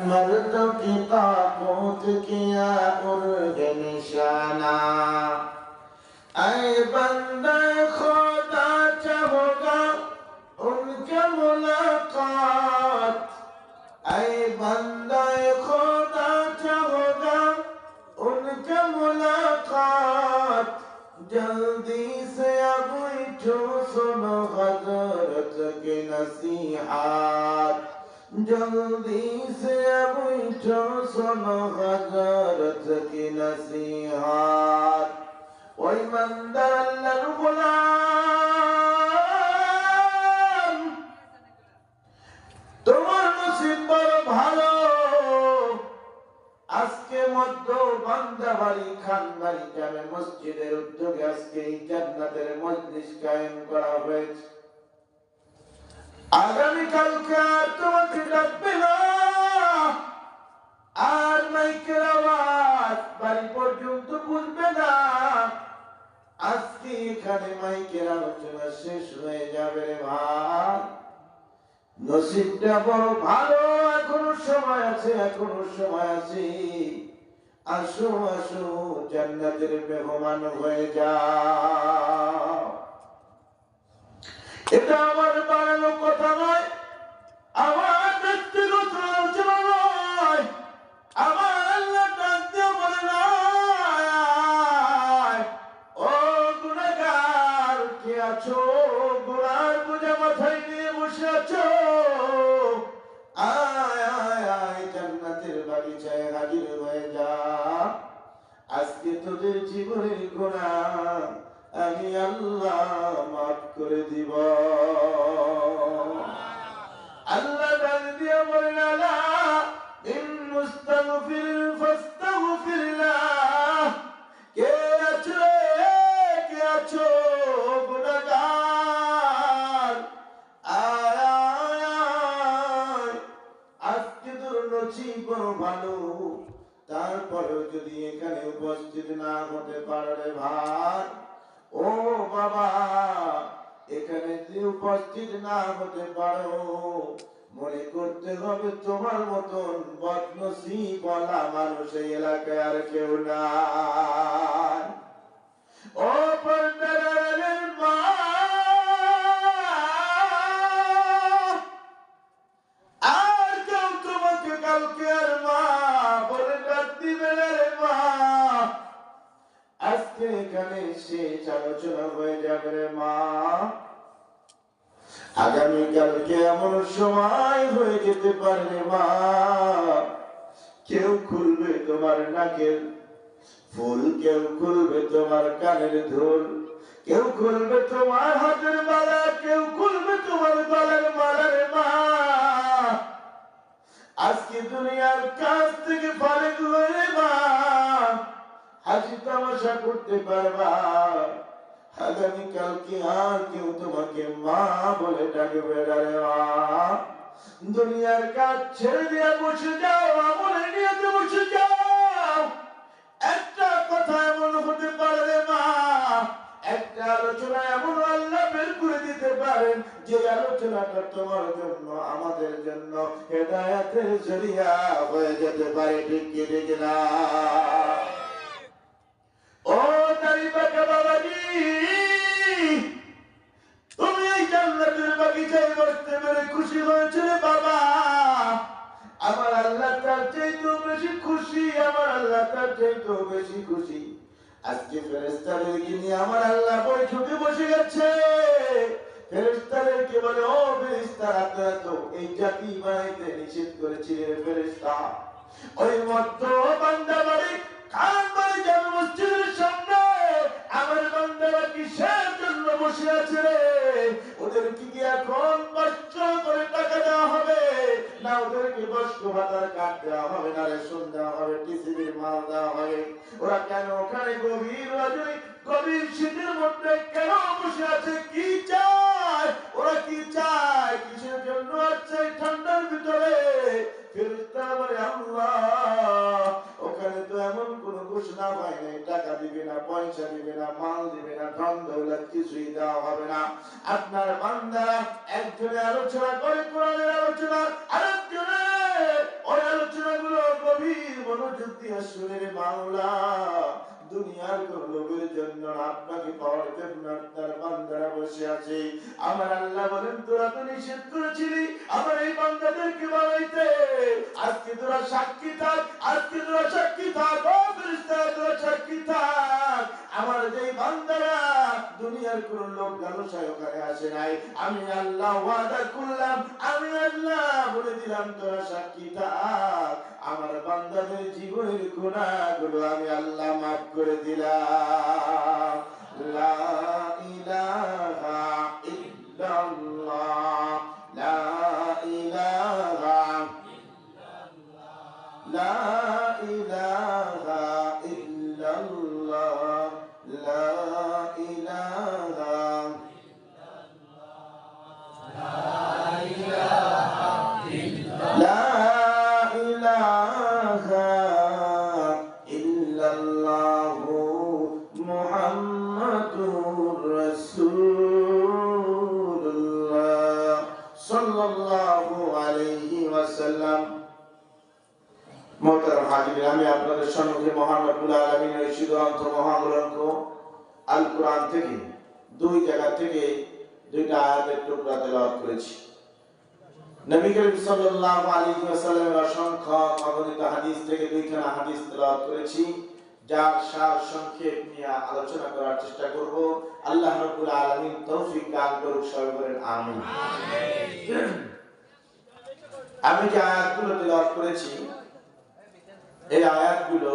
مرد کی قاقوت کیا نشانہ اے بندہ خدا چاہوگا ان کے ملاقات۔ اے بندہ ان کے ملاقات۔ جلدی سے اب اٹھو حضرت کے نصیحات۔ جلدی তোমার নসিব বড় ভালো। আজকে মধ্য বান্দাবাড়ি, খানবাড়ি গ্রামে মসজিদের উদ্যোগে আজকে এই জান্নাতের মজলিস কায়েম করা হয়েছে। আগামীকালকে আর তোমাকে ডাকবে না। আর মাইকের আওয়াজ বাড়ি পর্যন্ত বুঝবে না। আজকে এখানে মাইকের আলোচনা শেষ হয়ে যাবে রে ভাই। নসিবটা বড় ভালো, এখনও সময় আছে, এখনও সময় আছে। আসো আসো, জান্নাতের মেহমান হয়ে যাও। এটা আমার বানানো কথা নয়, আমার আজকে তোদের জীবনের গোনা আমি আল্লাহ মাফ করে দিব। আল্লাহ ডাক দিয়ে বলেন আলা ইন মুস্তাগফির ফাস্তাগফিরলাহ উপস্থিত না হতে পারে ভাই। ও বাবা, এখানে যদি উপস্থিত না হতে পারো, মনে করতে হবে তোমার মতন বদনসি বলা মানুষ এই এলাকায় আর কেউ না ও হয়ে পারে মা, কেউ খুলবে তোমার নাকের ফুল, কেউ খুলবে তোমার কানের ধুল, কেউ খুলবে তোমার হাতের মালা, কেউ খুলবে তোমার গলার মালা রে মা। আজকে দুনিয়ার কাছ থেকে ফারেক হয়ে মা হাসি তামাশা করতে পারবা। আগামীকাল কি আর কেউ তোমাকে মা বলে ডাকবে রে মা। দুনিয়ার কাজ ছেড়ে দিয়ে বসে যাও, আমলে নিয়ে বসে যাও। একটা কথা এমন হতে পারে রে মা, একটা আলোচনা এমন আল্লাহ বের করে দিতে পারেন যে আলোচনাটা তোমার জন্য, আমাদের জন্য হেদায়াতের জরিয়া হয়ে যেতে পারে, ঠিক কি না? ও তারি বাকা বাবাজি। খুশি হয়েছে রে বাবা আমার আল্লাহ তার চাইতেও বেশি খুশি, আমার আল্লাহ তার চাইতেও বেশি খুশি। আজকে ফেরেস্তাদেরকে নিয়ে আমার আল্লাহ বৈঠকে বসে গেছে। ফেরেস্তাদেরকে বলে, ও ফেরেস্তারা তো এই জাতি বানাইতে নিষেধ করেছিলে ফেরেস্তা ওই মধ্য বান্দা বাড়ি খান বাড়ি যাবে সামনে আমার বান্দারা কিসের জন্য বসে আছে রে? ওদের কি এখন কষ্ট করে টাকা দেওয়া হবে? না, ওদেরকে বস্ত্র ভাতার কাঠ দেওয়া হবে, না, রেশন দেওয়া হবে, টিসিবির মাল দেওয়া হবে। ওরা কেন ওখানে গভীর রজনী গভীর শীতের মধ্যে কেন বসে আছে? কি চায়? ওরা কি চায়? কিসের জন্য আছে ঠান্ডার ভিতরে? ফেরেশতা বলে ঘোষণা হয় নাই টাকা দিবে না, পয়সা দিবে না, মাল দিবে না ধন দৌলত কিছুই দেওয়া হবে না। আপনার বান্দারা একজনে আলোচনা করে কোরআনের আলোচনা আরেকজনে ওই আলোচনা মনোযোগ দিয়ে শুনে মাওলা। দুনিয়ার কোন লোকের জন্য আপনাকে পাওয়ার জন্য আপনার বান্দারা বসে আছে। আমার আল্লাহ বলেন, তোরা তো নিষেধ করেছিলি, আমার এই বান্দাদেরকে বানাইতে। আজকে তোরা সাক্ষী থাক, আজকে তোরা সাক্ষী থাক। কোন লোক লালসায় ওখানে আসে নাই। আমি আল্লাহ ওয়াদা করলাম, আমি আল্লাহ বলে দিলাম, তোরা সাক্ষী থাক। আমার বান্দাদের জীবনের গুণাগুলো আমি আল্লাহ মাফ করে দিলাম। লা ইলাহা ইল্লাল্লাহ, লা ইলাহা লা ইলাহা সাল্লাল্লাহু আলাইহি ওয়াসাল্লামের অসংখ্য অগণিত হাদিস থেকে দুইখানা হাদিস তেলাওয়াত করেছি, যার সার সংক্ষেপ নিয়ে আলোচনা করার চেষ্টা করব। আল্লাহ রাব্বুল আলামিন তৌফিক দান করুক, সবাই বলেন আমিন। আমি যে আয়াতগুলো তেলাওয়াত করেছি, এই আয়াতগুলো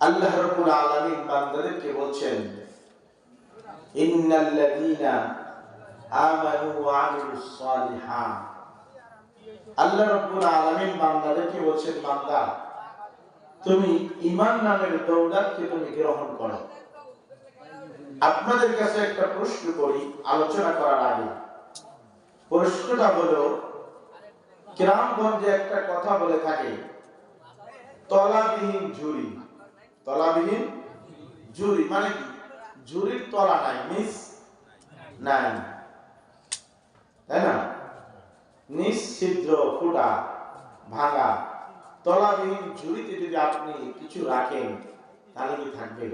আল্লাহ রাব্বুল আলামিন বান্দাদেরকে বলছেন, ইন্নাল্লাযীনা আমানু ওয়া আমিলুস সালিহাত। আল্লাহ রাব্বুল আলামিন বান্দাদেরকে বলছেন, বান্দা, তুমি ঈমান নামের দৌলতকে তুমি গ্রহণ করো। আপনাদের কাছে একটা প্রশ্ন করি, আলোচনা করার আগে। প্রশ্নটা হলো, গ্রামগঞ্জে একটা কথা বলে থাকে, তলাবিহীন ঝুরি তলাবিহীন ঝুরি মানে কি? ঝুরির তলা নাই মিস নাই। তাই না? নিশ্ছিদ্র ফুটা ভাঙা। তলাবিহীন ঝুড়িতে যদি আপনি কিছু রাখেন, তাহলে কি থাকবে?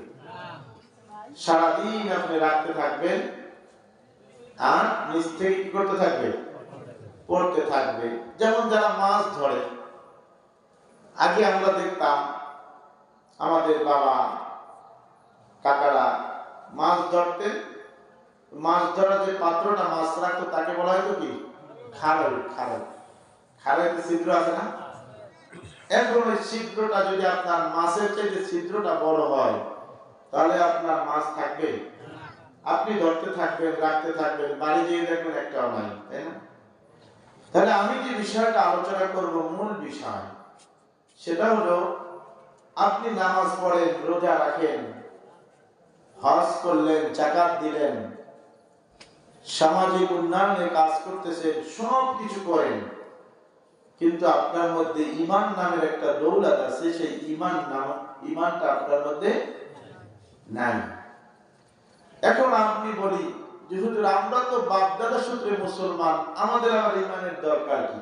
সারাদিন আপনি রাখতে থাকবেন আর নিচ থেকে কি করতে থাকবে? পড়তে থাকবে। যেমন যারা মাছ ধরে। আগে আমরা দেখতাম, আমাদের বাবা, কাকারা মাছ ধরতেন। মাছ ধরার যে পাত্রটা মাছ রাখতো, তাকে বলা হয়তো কি? খারের ছিদ্র আছে না? এখন ওই ছিদ্রটা যদি আপনার মাছের ছিদ্রটা বড় হয়, তাহলে আপনার মাছ থাকবে। আপনি ধরতে থাকবেন, রাখতে থাকবেন, বাড়ি যেয়ে দেখবেন একটাও নাই, তাই না? তাহলে আমি যে বিষয়টা আলোচনা করব, মূল বিষয়, সেটা হলো, আপনি নামাজ পড়েন, রোজা রাখেন, হজ করলেন, জাকাত দিলেন সামাজিক উন্নয়নে কাজ করতেছে সব কিছু করেন। কিন্তু আপনার মধ্যে ইমান নামের একটা দৌলত আছে, সেই ইমান নাম ইমানটা আপনার মধ্যে নাই। এখন আপনি বলি, যে হুজুর, আমরা তো বাপদাদা সূত্রে মুসলমান, আমাদের আবার ইমানের দরকার কি?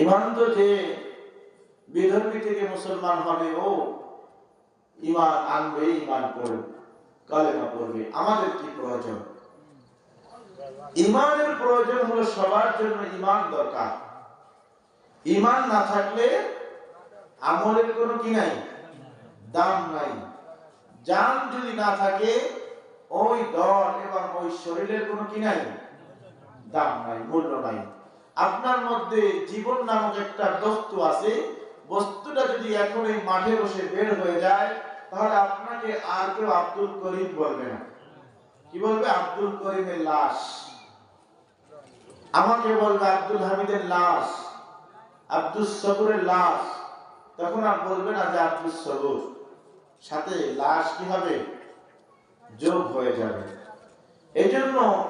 ইমান তো যে বিধর্মী থেকে মুসলমান হবে, ও ইমান আনবে, ইমান করবে। কালেমা পড়বে। আমাদের কি প্রয়োজন? ইমানের প্রয়োজন হলো সবার জন্য ইমান দরকার। ইমান না থাকলে আমলের কোনো কি নাই? দাম নাই। জান যদি না থাকে, ওই দল এবং ওই শরীরের কোনো কি নাই? দাম নাই, মূল্য নাই। আপনার মধ্যে জীবন নামক একটা বস্তু আছে। বস্তুটা যদি এখন এই মাঠে বসে বের হয়ে যায় তাহলে আপনাকে আর কেউ আব্দুল করিম বলবে না। কি বলবে? আব্দুল করিমের লাশ। আমাকে বলবে আব্দুল হামিদের লাশ, আব্দুল সবুরের লাশ। তখন আর বলবে না যে আব্দুল সবুর। সাথে লাশ কি হবে? যোগ হয়ে যাবে। এই জন্য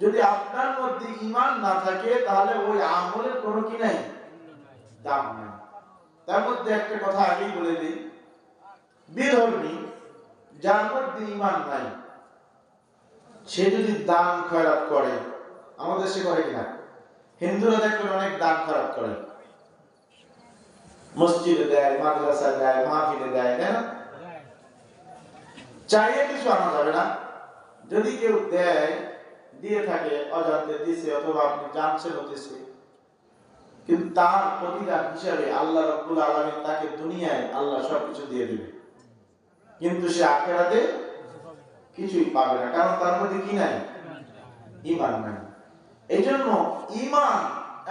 যদি আপনার মধ্যে ইমান না থাকে, তাহলে ওই আমলের কোনো কি নাই? দাম নাই। তার মধ্যে একটা কথা আগেই বলে দিই। বিধর্মী, যার মধ্যে ইমান নাই, সে যদি দান খয়রাত করে, আমাদের সে করে কিনা? হিন্দুরা দেখবেন অনেক দান খয়রাত করে। মসজিদে দেয় মাদ্রাসা দেয়, মাহফিলে দেয়, তাই না? চাইয়ে কিছু আনা যাবে না। যদি কেউ দেয়, দিয়ে থাকে, অজান্তে দিছে, অথবা আপনি জানছেন দিছে কিন্তু তার প্রতিদান হিসাবে আল্লাহ রব্বুল আলমী তাকে দুনিয়ায় আল্লাহ সবকিছু দিয়ে দিবে। কিন্তু সে আখেরাতে কিছুই পাবে না কারণ তার মধ্যে কি নাই? ইমান নাই। এই জন্য ইমান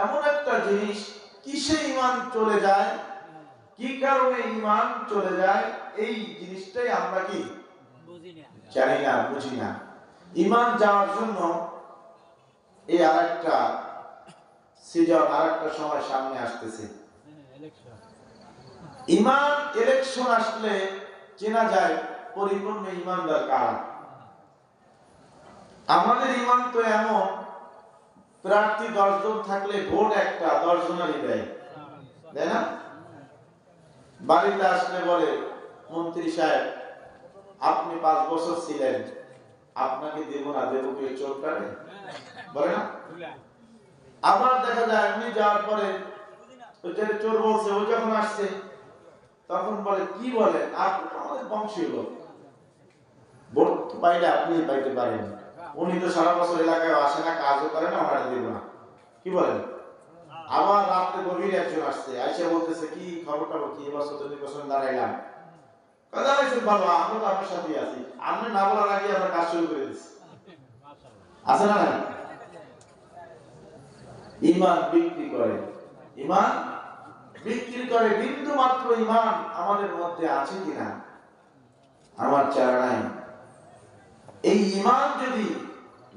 এমন একটা জিনিস কিসে ইমান চলে যায়? কি কারণে ইমান চলে যায়? এই জিনিসটাই আমরা কি? জানি না বুঝি না। ইমান যাওয়ার জন্য এই আরেকটা সিজন আর একটা সময় সামনে আসতেছে। ইমান ইলেকশন আসলে চেনা যায় পরিপূর্ণ ইমানদার কারা? আমাদের ইমান তো এমন, প্রার্থী দশজন থাকলে ভোট একটা, দশজনেরই দেয়। তাই না? বাড়িতে আসলে বলে, মন্ত্রী সাহেব, আপনি পাঁচ বছর ছিলেন, আপনাকে দেব না, দেব কি চোর কাটে? বলে না? আবার দেখা যায় উনি যাওয়ার পরে চোর বলছে, ও যখন আসছে তখন বলে, কি আপনি আমাদের ভোট পাইলে আপনি পাইতে পারেন। উনি তো সারা বছর এলাকায় আসে না, কাজও করে না আমরা দেব না। কি আবার রাত্রে গভীর একজন আসছে বলতেছে, কি খবরটা কি দাঁড়াইলাম? কথা আমরা তো আপনার আছি। আপনি না বলার আগে আমরা কাজ শুরু করে দিচ্ছি। আছে না ইমান বিক্রি করে। ইমান বিক্রি করে বিন্দু মাত্র ইমান আমাদের মধ্যে আছে কিনা? আমার চারা এই ইমান যদি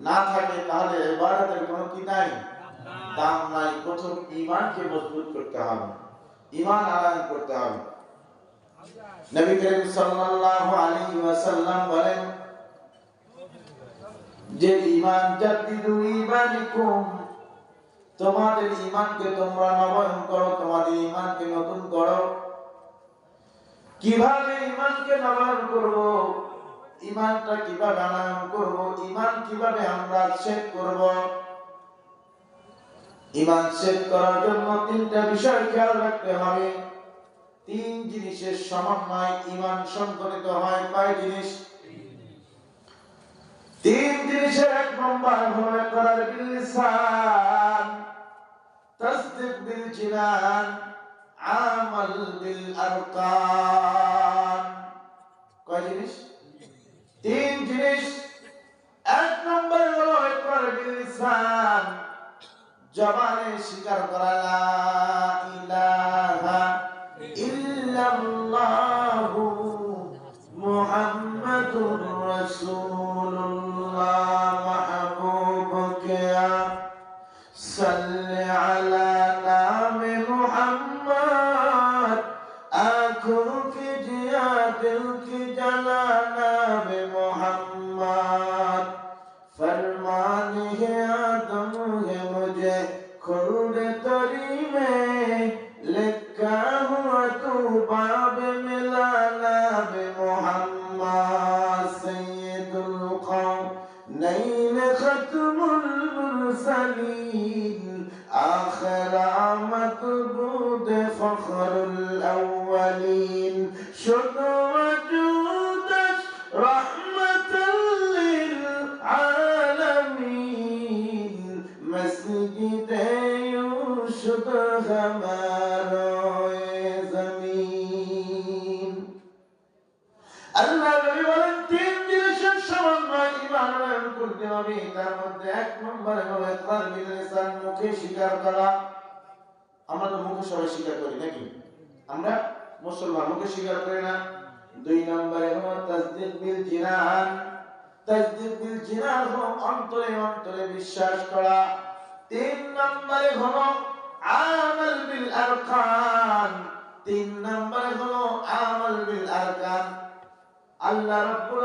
না থাকে, তাহলে ইবাদতের কোনো কি নাই? দাম নাই। প্রথম ইমানকে মজবুত করতে হবে। ইমান আলাদা করতে হবে। নবী করিম সাল্লাল্লাহু আলাইহি ওয়াসাল্লাম বলেন, যে ইমান জাতিদু ইমানিকুম তোমাদের ইমানকে তোমরা নবায়ন করো, তোমাদের ইমানকে নতুন করো। কীভাবে ইমানকে নবায়ন করব? ইমানটা কীভাবে আনয়ন করব? ইমান কীভাবে আমরা চেক করব? ইমান চেক করার জন্য তিনটা বিষয় খেয়াল রাখতে হবে। তিন জিনিসের সমন্বয় ইমান সংগঠিত হয় কয় জিনিস? তিন জিনিসের এক নম্বর হলো করার বিলিসান তাসদিক بالجنان عمل বিল আরকান। কয় এক নম্বর হলো করার বিলিসান জবানে স্বীকার করা স্বীকার করি, নাকি? আমরা মুসলমান মুখে স্বীকার করি না। দুই নম্বরে হলো বিল বিল হলো অন্তরে অন্তরে বিশ্বাস করা। তিন নম্বরে হলো বিল আরকান। তিন নম্বরে হলো বিল আরকান। আল্লাহ রাব্বুল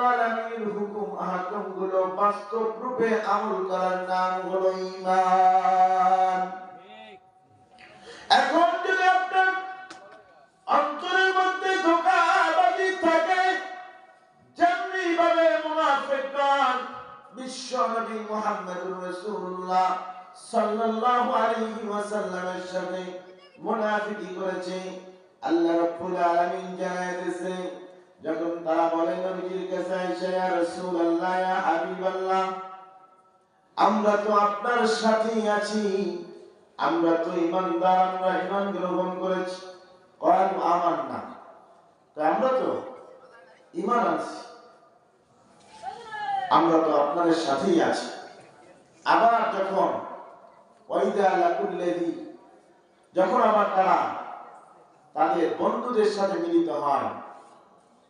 হুকুম আহকামগুলো বাস্তব রূপে আমল করার নাম হলো ঈমান। এখন মুনাফিকগণ বিশ্ব নবী মুহাম্মদুর রাসূলুল্লাহ সাল্লাল্লাহু আলাইহি ওয়াসাল্লামের সাথে মুনাফিকি করেছে। আল্লাহ রাব্বুল আলামিন জানায় যখন তারা বলে, নবীজির কাছে আয়েশা, ইয়া রাসূলুল্লাহ, ইয়া হাবিবাল্লাহ, আমরা তো আপনার সাথেই আছি, আমরা তো ইমানদার, আমরা ইমান গ্রহণ করেছি। কয় আমার না আমরা তো ইমান আছি আমরা তো আপনাদের সাথেই আছি। আবার যখন যখন আবার তারা তাদের বন্ধুদের সাথে মিলিত হয়,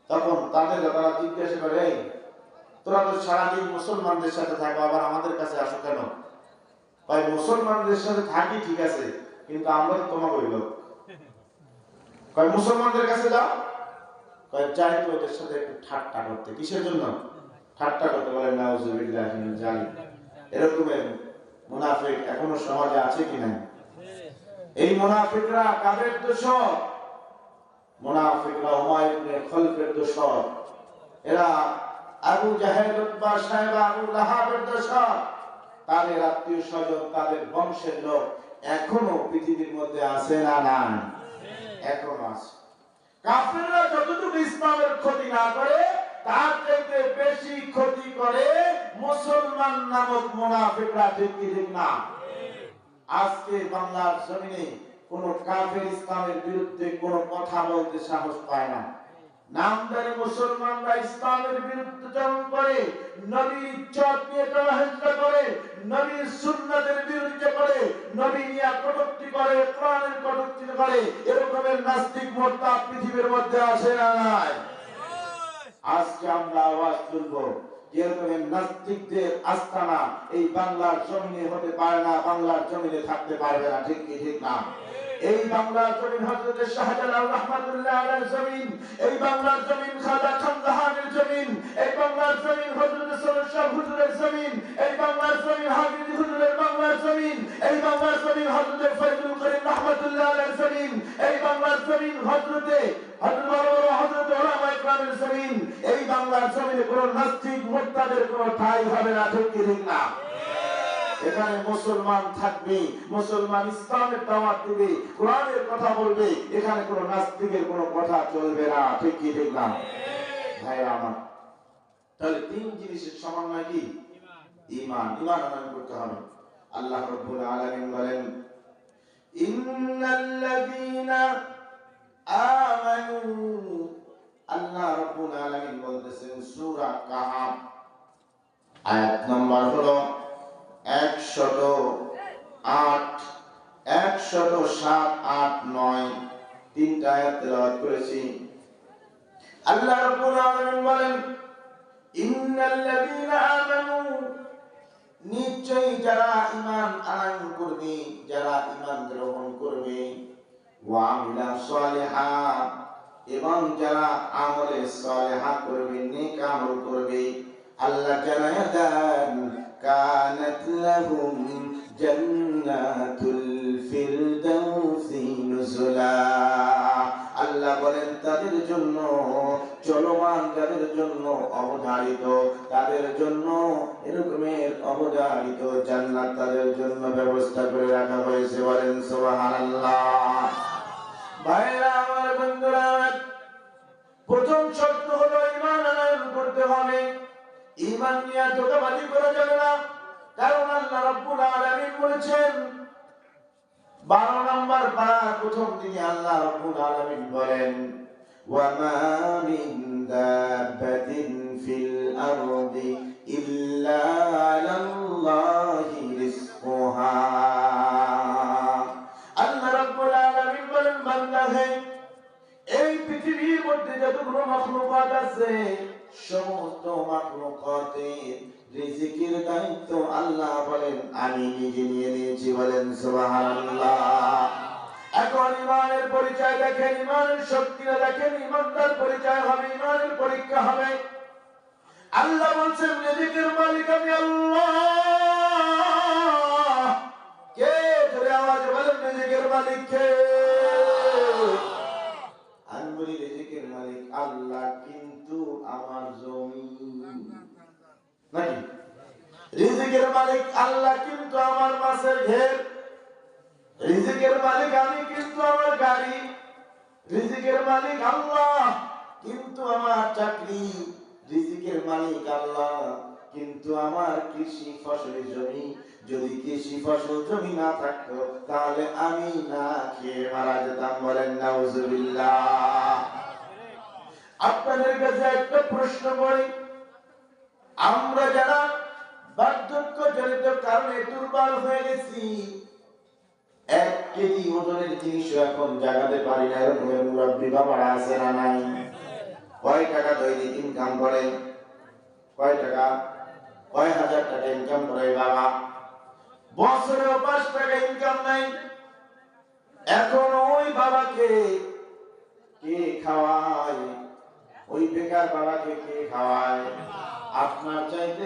তখন তাদের তারা জিজ্ঞাসা করে তোরা তো সারাদিন মুসলমানদের সাথে থাকো, আবার আমাদের কাছে আসো কেন? ভাই, মুসলমানদের সাথে থাকি ঠিক আছে, কিন্তু আমরা তো তোমাকে হইল কয়, মুসলমানদের কাছে যাও? কয়, যাই তো ওদের সাথে একটু ঠাট্টা করতে। কিসের জন্য? ঠাট্টা করতে নাউজুবিল্লাহ জানি এরকমের মুনাফিক এখনও সমাজে আছে কি নাই? এই মুনাফিকরা কাদের দোষর? তাদের আত্মীয় স্বজন, তাদের বংশের লোক এখনও পৃথিবীর মধ্যে আছে না কাফেররা যতটুকু ইসলামের ক্ষতি না করে থেকে বেশি ক্ষতি করে মুসলমান নামক মুনাফিকরা ঠিক কি ঠিক না? আজকে বাংলার জমিনে কোন কাফের ইসলামের বিরুদ্ধে কোন কথা বলতে সাহস পায় না। নামদারি মুসলমানরা ইসলামের বিরুদ্ধে করে নিয়ে করে বিরুদ্ধে করে, নবী নিয়ে করে, কোরআনের করে, এরকমের নাস্তিক মোর্তা পৃথিবীর মধ্যে আসে না আজকে আমরা আওয়াজ তুলব। যেরকমের নাস্তিকদের আস্তানা এই বাংলার জমিনে হতে পারে না, বাংলার জমিনে থাকতে পারবে না, ঠিক কি, ঠিক না? এই বাংলার জমিন হযরত শাহজালাল রাহমাতুল্লাহ আলাইহির জমিন, এই বাংলার জমিন খাজা খানজাহানের জমিন, এই বাংলার জমিন হযরত সরুর শাহ হুজুরের জমিন, এই বাংলার জমিন হাফিজ হুজুরের বাংলার জমিন, এই বাংলার জমিন হযরত ফয়জুল করিম রাহমাতুল্লাহ আলাইহির জমিন, এই বাংলার জমিন হযরতে হযরত বড় হযরত ওলামা ইকরামের জমিন, এই বাংলার জমিনে কোন নাস্তিক মুরতাদের কোন ঠাঁই হবে না, ঠিক কি না? এখানে মুসলমান থাকবে, মুসলমান ইসলামের দাওয়াত দিবে, কোরআনের কথা বলবে, এখানে কোনো নাস্তিকের কোনো কথা চলবে না। ঠিক কি, ঠিক না? ভাই আমার, তাহলে তিন জিনিসের সমন্বয় কি? ঈমান ঈমান আনয়ন করতে হবে। আল্লাহ রাব্বুল আলামিন বলেন, ইন্নাল্লাযীনা আমানু। আল্লাহ রাব্বুল আলামিন বলতেছেন, সূরা কাহাফ। আয়াত নম্বর হলো একশত আট, একশত সাত, আট, নয়, তিনটা তেলাওয়াত করেছি। আল্লাহ রাব্বুল আলামিন বলেন, ইন্নাল্লাযীনা আমানু, নিশ্চয়ই যারা ঈমান আনয়ন করবে, যারা ঈমান গ্রহণ করবে, ওয়া আমিলা সালিহা, এবং যারা আমলে সালেহা করবে, নেক আমল করবে, আল্লাহ জানায় দেন কানাত লাহুম জান্নাতুল ফিরদাউসি নুজুলা আল্লাহ বলেন, তাদের জন্য, চলমান যাদের জন্য অবধারিত, তাদের জন্য এরকমের অবধারিত জান্নাত তাদের জন্য ব্যবস্থা করে রাখা হয়েছে বলেন সুবহানাল্লাহ। ভাইরা আমার বন্ধুরা, প্রথম শর্ত হলো ঈমান আনয়ন করতে হবে। ইমান নিয়ে দোকাবাজি করা যাবে না। কারণ আল্লাহ রাব্বুল আলামিন বলেছেন 12 নম্বর পারা প্রথম দিকে আল্লাহ রাব্বুল আলামিন বলেন ওয়া মা মিন দাব্বাতিন ফিল আরদি ইল্লা আলাল্লাহি রিজকুহা। আল্লাহ রাব্বুল আলামিন বলেন, বান্দা হে, এই পৃথিবীর মধ্যে যতগুলো মখলুকাত আছে সমস্ত মাখলুকাতের রিজিকের দায়িত্ব আল্লাহ বলেন, আমি নিজে নিয়ে নিয়েছি বলেন, সুবহানাল্লাহ। এখন ইমানের পরিচয় দেখেন, ইমানের দেখেন, ইমানদার পরিচয় হবে, ইমানের পরীক্ষা হবে। আল্লাহ বলছেন, রিজিকের মালিক আমি আল্লাহ। কে ধরে আওয়াজ বলেন, রিজিকের মালিক রিজিকের মালিক আল্লাহ কিন্তু আমার মাছের ঘের। রিজিকের মালিক আমি কিন্তু আমার গাড়ি। রিজিকের মালিক আল্লাহ কিন্তু আমার চাকরি। রিজিকের মালিক আল্লাহ কিন্তু আমার কৃষি ফসলের জমি। যদি কৃষি ফসল জমি না থাকতো, তাহলে আমি না খেয়ে মারা যেতাম বলেন নাউজুবিল্লাহ আপনাদের কাছে একটা প্রশ্ন করি। আমরা যারা বার্ধক্য জনিত কারণে দুর্বল হয়ে গেছি। এক কেজি ওজনের জিনিস এখন জাগাতে পারি না, এরকম মুরব্বী বাবারা আছে না নাই? কয় টাকা দৈনিক ইনকাম করে? কয় টাকা? কয় হাজার টাকা ইনকাম করে বাবা? বছরে পাঁচ টাকা ইনকাম নাই। এখন ওই বাবাকে কে খাওয়ায়? ওই বেকার বাবাকে কে খাওয়ায়? আপনার চাইতে